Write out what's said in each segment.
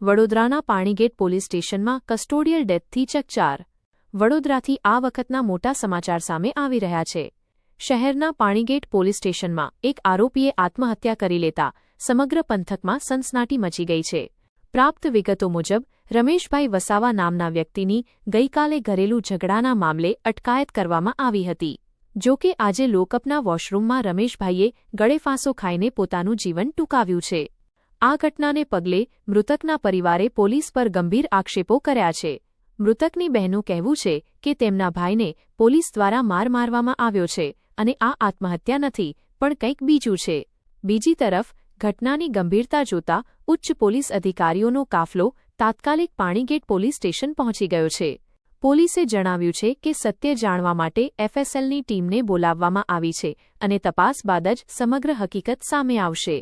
વડોદરાના પાણીગેટ પોલીસ સ્ટેશનમાં કસ્ટોડિયલ ડેથથી ચકચાર. વડોદરાથી આ વખતના મોટા સમાચાર સામે આવી રહ્યા છે. શહેરના પાણીગેટ પોલીસ સ્ટેશનમાં એક આરોપીએ આત્મહત્યા કરી લેતા સમગ્ર પંથકમાં સનસનાટી મચી ગઈ છે. પ્રાપ્ત વિગતો મુજબ, રમેશભાઈ વસાવા નામના વ્યક્તિની ગઈકાલે ઘરેલું ઝઘડાના મામલે અટકાયત કરવામાં આવી હતી. જો કે આજે લોકઅપના વોશરૂમમાં રમેશભાઈએ ગળેફાંસો ખાઈને પોતાનું જીવન ટૂંકાવ્યું છે. આ ઘટનાને પગલે મૃતકના પરિવારે પોલીસ પર ગંભીર આક્ષેપો કર્યા છે. મૃતકની બહેનું કહેવું છે કે તેમના ભાઈને પોલીસ દ્વારા માર મારવામાં આવ્યો છે અને આ આત્મહત્યા નથી, પણ કંઈક બીજું છે. બીજી તરફ, ઘટનાની ગંભીરતા જોતા ઉચ્ચ પોલીસ અધિકારીઓનો કાફલો તાત્કાલિક પાણીગેટ પોલીસ સ્ટેશન પહોંચી ગયો છે. પોલીસે જણાવ્યું છે કે સત્ય જાણવા માટે એફએસએલની ટીમને બોલાવવામાં આવી છે અને તપાસ બાદ જ સમગ્ર હકીકત સામે આવશે.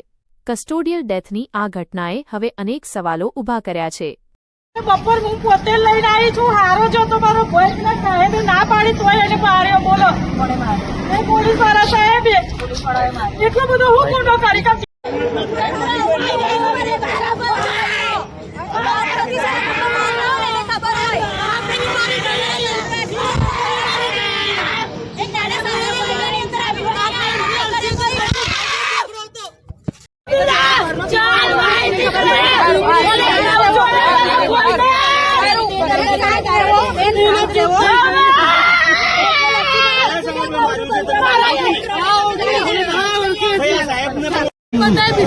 કસ્ટોડિયલ ડેથની આ ઘટનાએ હવે અનેક સવાલો ઊભા કર્યા છે. બપોર હું પોતે લઈને આવી છું હારો જો તો મારો ભોય પેલા સાહેબે ના પાડી તોય એને પાડ્યો બોલો. હું પોલીસવાળા સાહેબે એટલો બધો હું ગુનો કરી કે બધા બીજા છોકરાઓ મળે છે બસ કાંઈ નહીં આપણે કમ્પ્લેન કરીને મેડમ મરાય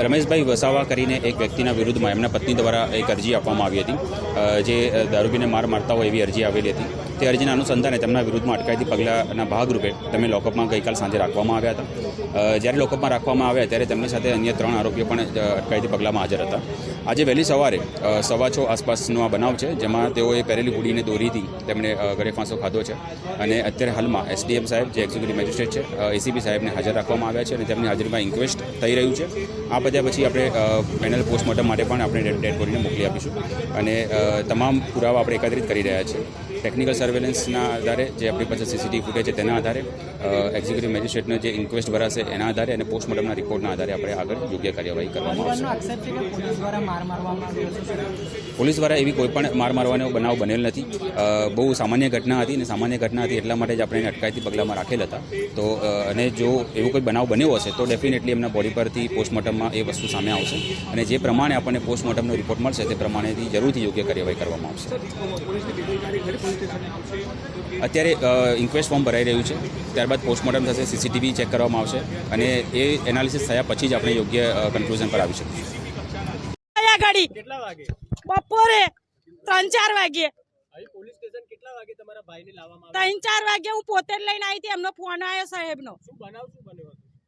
રમેશભાઈ વસાવા કરીને એક વ્યક્તિના વિરુદ્ધમાં એમના પત્ની દ્વારા એક અરજી આપવામાં આવી હતી જે દારૂબીને માર મારતા હોય એવી અરજી આવેલી હતી. તે અરજીના અનુસંધાને તેમના વિરુદ્ધમાં અટકાયતી પગલાંના ભાગરૂપે તેમને લોકઅપમાં ગઈકાલ સાંજે રાખવામાં આવ્યા હતા. જ્યારે લોકઅપમાં રાખવામાં આવ્યા ત્યારે તેમની સાથે અન્ય ત્રણ આરોપીઓ પણ અટકાયતી પગલાંમાં હાજર હતા. આજે વહેલી સવારે સવા છ આસપાસનો આ બનાવ છે, જેમાં તેઓએ પહેરેલી હુડીને દોરીથી તેમણે ગળે ફાંસો ખાધો છે. અને અત્યારે હાલમાં એસડીએમ સાહેબ, જે એક્ઝિક્યુટિવ મેજિસ્ટ્રેટ છે એસીપી સાહેબને હાજર રાખવામાં આવ્યા છે અને તેમની હાજરીમાં ઇન્ક્વેસ્ટ થઈ રહ્યું છે. આ બધા પછી આપણે પેનલ પોસ્ટમોર્ટમ માટે પણ આપણે ડેડ બોડીને મોકલી આપીશું. અને તમામ પુરાવા આપણે એકત્રિત કરી રહ્યા છીએ. ટેકનિકલ સર્વેલન્સના આધારે જે આપણી પાસે સીસીટીવી ફૂટેજ છે તેના આધારે એક્ઝિક્યુટિવ મેજિસ્ટ્રેટનો જે ઇન્ક્વેસ્ટ ભરાશે એના આધારે અને પોસ્ટમોર્ટમના રિપોર્ટના આધારે આપણે આગળ યોગ્ય કાર્યવાહી કરવામાં આવશે. આક્ષેપ પોલીસ દ્વારા માર મારવામાં આવ્યો છે? પોલીસ દ્વારા એવી કોઈ પણ માર મારવાનો બનાવ બનેલ નથી. બહુ સામાન્ય ઘટના હતી અને સામાન્ય ઘટના હતી એટલા માટે જ આપણે એને અટકાયતી પગલામાં રાખેલ હતા. તો અને જો એવો કોઈ બનાવ બન્યો હશે તો ડેફિનેટલી એમના બોડી પરથી પોસ્ટમોર્ટમમાં એ વસ્તુ સામે આવશે અને જે પ્રમાણે આપણને પોસ્ટમોર્ટમનો રિપોર્ટ મળશે તે પ્રમાણેથી જરૂરથી યોગ્ય કાર્યવાહી કરવામાં આવશે. અત્યારે ઇન્ક્વેસ્ટ ફોર્મ ભરાઈ રહ્યું છે. ત્યારબાદ પોસ્ટમોર્ટમ થશે સીસીટીવી ચેક કરવામાં આવશે અને એ એનાલિસિસ થયા પછી જ આપણે યોગ્ય કન્ક્લુઝન પર આવી શકીએ. ત્રણ ચાર વાગે. ત્રણ ચાર વાગે હું પોતે લઈને આવી હતી, એમનો ફોન આવ્યો સાહેબનો.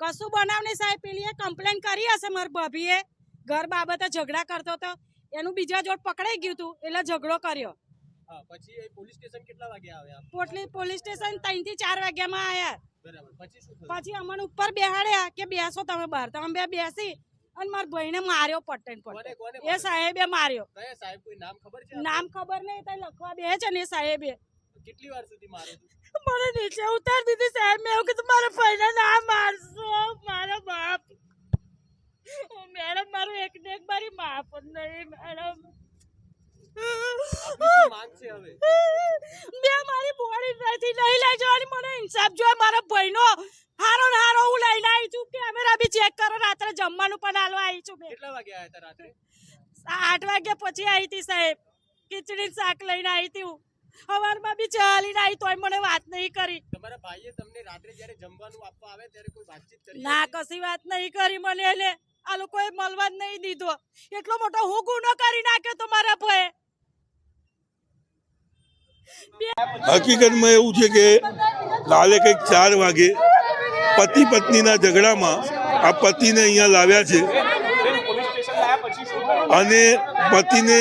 કશું બનાવ નહીં સાહેબ પેલીએ કમ્પ્લેન કરી હશે મારી ભાભીએ. ઘર બાબતે ઝઘડા કરતો હતો એનું બીજા જોડ પકડાઈ ગયું હતું એટલે ઝઘડો કર્યો. પછી પોલીસ સ્ટેશન કેટલા વાગે આવ્યા પોટલી પોલીસ સ્ટેશન ત્રણથી ચાર વાગ્યામાં આવ્યા બરાબર પછી શું પછી અમને ઉપર બેહાડ્યા કે બેસો તમે બહાર. તો અમે બે બેસી અને મારા ભાઈને માર્યો પટ્ટન કોને એ સાહેબે માર્યો. કયા સાહેબ? કોઈ નામ ખબર છે નામ ખબર નહીં તો લખવા બે છે ને એ સાહેબે. કેટલી વાર સુધી મારે મને નીચે ઉતાર દીધી સાહેબ. મેં એવું કીધું મારા ભાઈને ના મારશો મારા બાપ મેડમ મારું એક ને એક મારી માફ જ નહીં મેડમ આપની શું માંગ છે હવે. મેં મારી બોડી નથી લઈ લઈ જવાની મને ઇન્સાફ જોઈએ મારા ભાઈનો હારો ને હારો હું લઈને આવી છું. કેમેરા બી ચેક કરો રાત્રે જમવાનું પણ હાલવા આવી છું કેટલા વાગે આવ્યા હતા રાત્રે? આઠ વાગ્યા પછી આવી હતી સાહેબ. ખીચડી શાક લઈને આવી હતી હું. સવારમાં બી ચાલીને આવી તોય મને વાત નહીં કરી. તમારા ભાઈએ તમને રાત્રે જ્યારે જમવાનું આપવા આવે ત્યારે કોઈ વાતચીત કરી ના કશી વાત નહીં કરી મને એટલે આ લોકોએ મળવા જ નહીં દીધો. એટલો મોટો હું ગુનો કરી નાખ્યો તો મારા ભાઈ હકીકતમાં એવું છે કે કાલે કંઈક ચાર વાગે પતિ પત્નીના ઝઘડામાં આ પતિને અહીંયા લાવ્યા છે. અને પતિને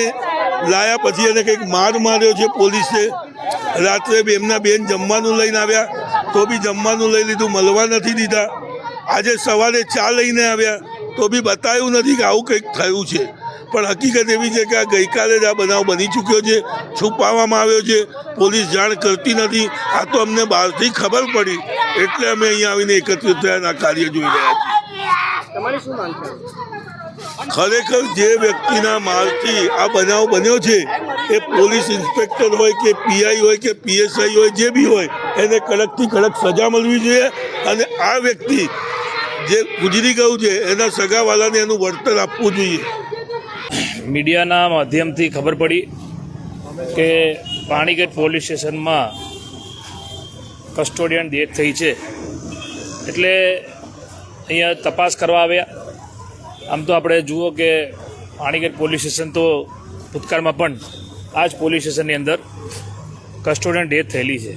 લાયા પછી એને કંઈક માર માર્યો છે પોલીસે. રાત્રે એમના બેન જમવાનું લઈને આવ્યા, તો બી જમવાનું લઈ લીધું, મળવા નથી દીધા. આજે સવારે ચા લઈને આવ્યા, તો બી બતાવ્યું નથી કે આવું કંઈક થયું છે. પણ હકીકત એવી છે કે આ ગઈકાલે જ આ બનાવ બની ચૂક્યો છે છુપાવવામાં આવ્યો છે. પોલીસ જાણ કરતી નથી. આ તો અમને બહારથી ખબર પડી. એટલે અમે અહીંયા આવીને એકત્રિત થયા આ કાર્ય જોઈ રહ્યા છીએ. ખરેખર જે વ્યક્તિના માલથી આ બનાવ બન્યો છે એ પોલીસ ઇન્સ્પેક્ટર હોય કે પીઆઈ હોય કે પીએસઆઈ હોય જે બી હોય એને કડકથી કડક સજા મળવી જોઈએ. અને આ વ્યક્તિ જે ગુજરી ગયું છે એના સગાવાલાને એનું વળતર આપવું જોઈએ. મીડિયાના માધ્યમથી ખબર પડી કે પાણીગેટ પોલીસ સ્ટેશનમાં કસ્ટોડિયન ડેથ થઈ છે. એટલે અહીંયા તપાસ કરવા આવ્યા. આમ તો આપણે જુઓ કે પાણીગેટ પોલીસ સ્ટેશન તો ભૂતકાળમાં પણ આ જ પોલીસ સ્ટેશનની અંદર કસ્ટોડિયન ડેથ થયેલી છે.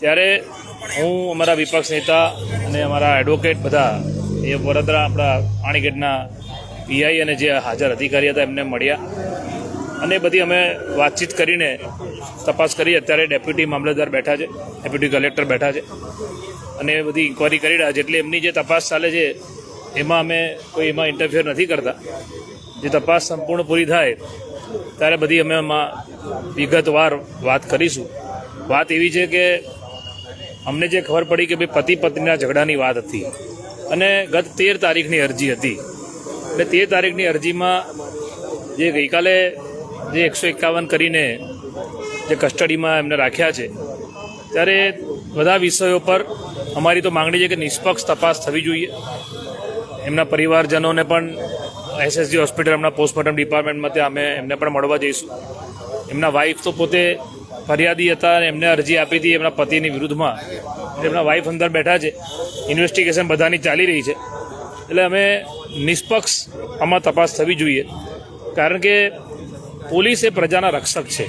ત્યારે હું, અમારા વિપક્ષ નેતા અને અમારા એડવોકેટ બધા, એ વડોદરા આપણા પાણીગેટના પીઆઈ અને જે હાજર અધિકારી હતા એમને મળ્યા. અને બધી અમે વાતચીત કરીને તપાસ કરી. અત્યારે ડેપ્યુટી મામલતદાર બેઠા છે, ડેપ્યુટી કલેક્ટર બેઠા છે. અને એ બધી ઇન્કવાયરી કરી રહ્યા છે. એટલે એમની જે તપાસ ચાલે છે, એમાં અમે કોઈ એમાં ઇન્ટરફિયર નથી કરતા. જે તપાસ સંપૂર્ણ પૂરી થાય, ત્યારે બધી અમે એમાં વિગતવાર વાત કરીશું. વાત એવી છે કે, અમને જે ખબર પડી કે ભાઈ પતિ પત્નીના ઝઘડાની વાત હતી. અને ગત તેર તારીખની અરજી હતી. એટલે તેર તારીખની અરજીમાં જે ગઈકાલે જે એકસો એકાવન કરીને જે કસ્ટડીમાં એમને રાખ્યા છે, ત્યારે બધા વિષયો પર અમારી તો માંગણી છે કે નિષ્પક્ષ તપાસ થવી જોઈએ. એમના પરિવારજનોને પણ એસએસજી હોસ્પિટલ, એમના પોસ્ટમોર્ટમ ડિપાર્ટમેન્ટમાં ત્યાં અમે એમને પણ મળવા જઈશું. એમના વાઈફ તો પોતે ફરિયાદી હતા અને એમને અરજી આપી હતી એમના પતિની વિરુદ્ધમાં. એમના વાઈફ અંદર બેઠા છે. ઇન્વેસ્ટિગેશન બધાની ચાલી રહી છે. એટલે અમે નિષ્પક્ષ આમાં તપાસ થવી જોઈએ. કારણ કે પોલીસ એ પ્રજાના રક્ષક છે.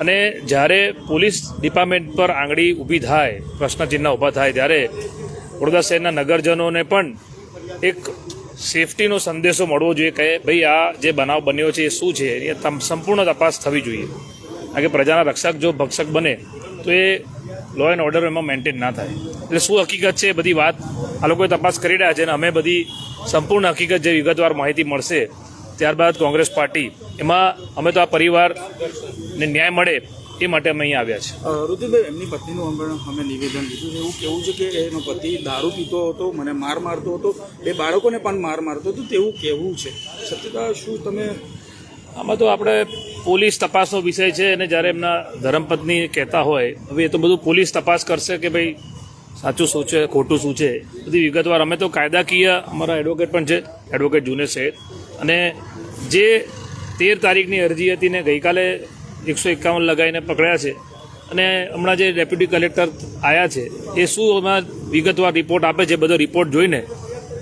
અને જ્યારે પોલીસ ડિપાર્ટમેન્ટ પર આંગળી ઊભી થાય, પ્રશ્નચિહ્ન ઊભા થાય, ત્યારે વડોદરા શહેરના નગરજનોને પણ એક સેફટીનો સંદેશો મળવો જોઈએ કે ભાઈ આ જે બનાવ બન્યો છે એ શું છે? એ સંપૂર્ણ તપાસ થવી જોઈએ. કારણ કે પ્રજાના રક્ષક જો ભક્ષક બને, તો એ લો એન્ડ ઓર્ડર એમાં મેન્ટેન ના થાય. એટલે શું હકીકત છે એ બધી વાત આ લોકોએ તપાસ કરી રહ્યા છે અને અમે બધી સંપૂર્ણ હકીકત જે વિગતવાર માહિતી મળશે ત્યારબાદ કોંગ્રેસ પાર્ટી એમાં અમે તો આ પરિવારને ન્યાય મળે એ માટે અમે અહીંયા આવ્યા છે અ, એમની પત્નીનું અમે નિવેદન લીધું છે. એવું કેવું છે કે એનો પતિ દારૂ પીતો હતો મને માર મારતો હતો. બે બાળકોને પણ માર મારતો હતો તેવું કહેવું છે? સત્યતા શું તમે આમાં તો આપણે પોલીસ તપાસનો વિષય છે અને જ્યારે એમના ધર્મપત્ની કહેતા હોય, હવે એ તો બધું પોલીસ તપાસ કરશે કે ભાઈ સાચું શું છે, ખોટું શું છે? બધી વિગતવાર. અમે તો કાયદાકીય અમારા એડવોકેટ પણ છે એડવોકેટ જુને શેઠ. અને જે તેર તારીખની અરજી હતી ને ગઈકાલે એકસો એકાવન લગાવીને પકડ્યા છે અને હમણાં જે ડેપ્યુટી કલેક્ટર આવ્યા છે, એ શું એમાં વિગતવાર રિપોર્ટ આપે છે, બધો રિપોર્ટ જોઈને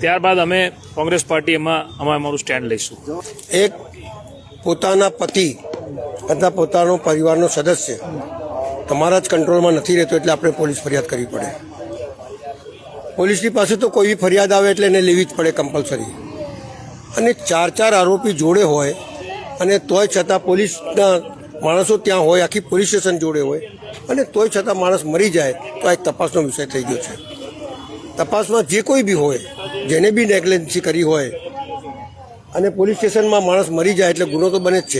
ત્યારબાદ અમે કોંગ્રેસ પાર્ટી એમાં અમે અમારું સ્ટેન્ડ લઈશું. એક પોતાના પતિ અથવા પોતાનો પરિવારનો સદસ્ય તમારા જ કંટ્રોલમાં નથી રહેતો એટલે આપણે પોલીસ ફરિયાદ કરવી પડે. પોલીસની પાસે તો કોઈ બી ફરિયાદ આવે એટલે એને લેવી જ પડે કમ્પલસરી અને ચાર ચાર આરોપી જોડે હોય અને તોય છતાં પોલીસના માણસો ત્યાં હોય, આખી પોલીસ સ્ટેશન જોડે હોય અને તોય છતાં માણસ મરી જાય તો આ એક તપાસનો વિષય થઈ ગયો છે. તપાસમાં જે કોઈ બી હોય, જેને બી નેગ્લેન્સી કરી હોય અને પોલીસ સ્ટેશનમાં માણસ મરી જાય એટલે ગુનો તો બને જ છે.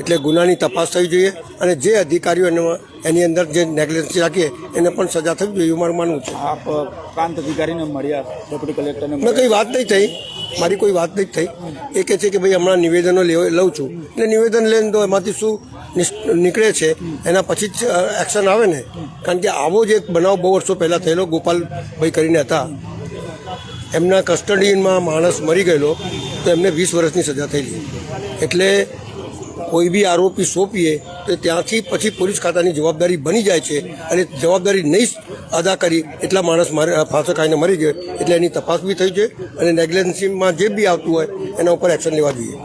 એટલે ગુનાની તપાસ થવી જોઈએ અને જે અધિકારીઓ એનો- અંદર જે નેગ્લેન્સી રાખીએ એને પણ સજા થવી જોઈએ એવું મારું માનવું છે. આપ પ્રાંત અધિકારીને મળ્યા ડેપ્યુટી કલેક્ટરને મેં કંઈ વાત નહીં થઈ. મારી કોઈ વાત નહીં થઈ. એ કહે છે કે ભાઈ હમણાં નિવેદનો લેવ- લઉં છું. એટલે નિવેદન લઈને તો એમાંથી શું નીકળે છે એના પછી જ એક્શન આવે ને. કારણ કે આવો જ એક બનાવ બહુ વર્ષો પહેલાં થયેલો ગોપાલભાઈ કરીને હતા. એમના કસ્ટડીમાં માણસ મરી ગયેલો, તો એમને વીસ વર્ષની સજા થયેલી. એટલે કોઈ બી આરોપી સોંપીએ, તો ત્યાંથી પછી પોલીસ ખાતાની જવાબદારી બની જાય છે. અને જવાબદારી નહીં અદા કરી એટલા માણસ મારે ફાંસો ખાઈને મરી ગયો. એટલે એની તપાસ બી થઈ છે અને નેગ્લેન્સીમાં જે બી આવતું હોય, એના ઉપર એક્શન લેવા જોઈએ.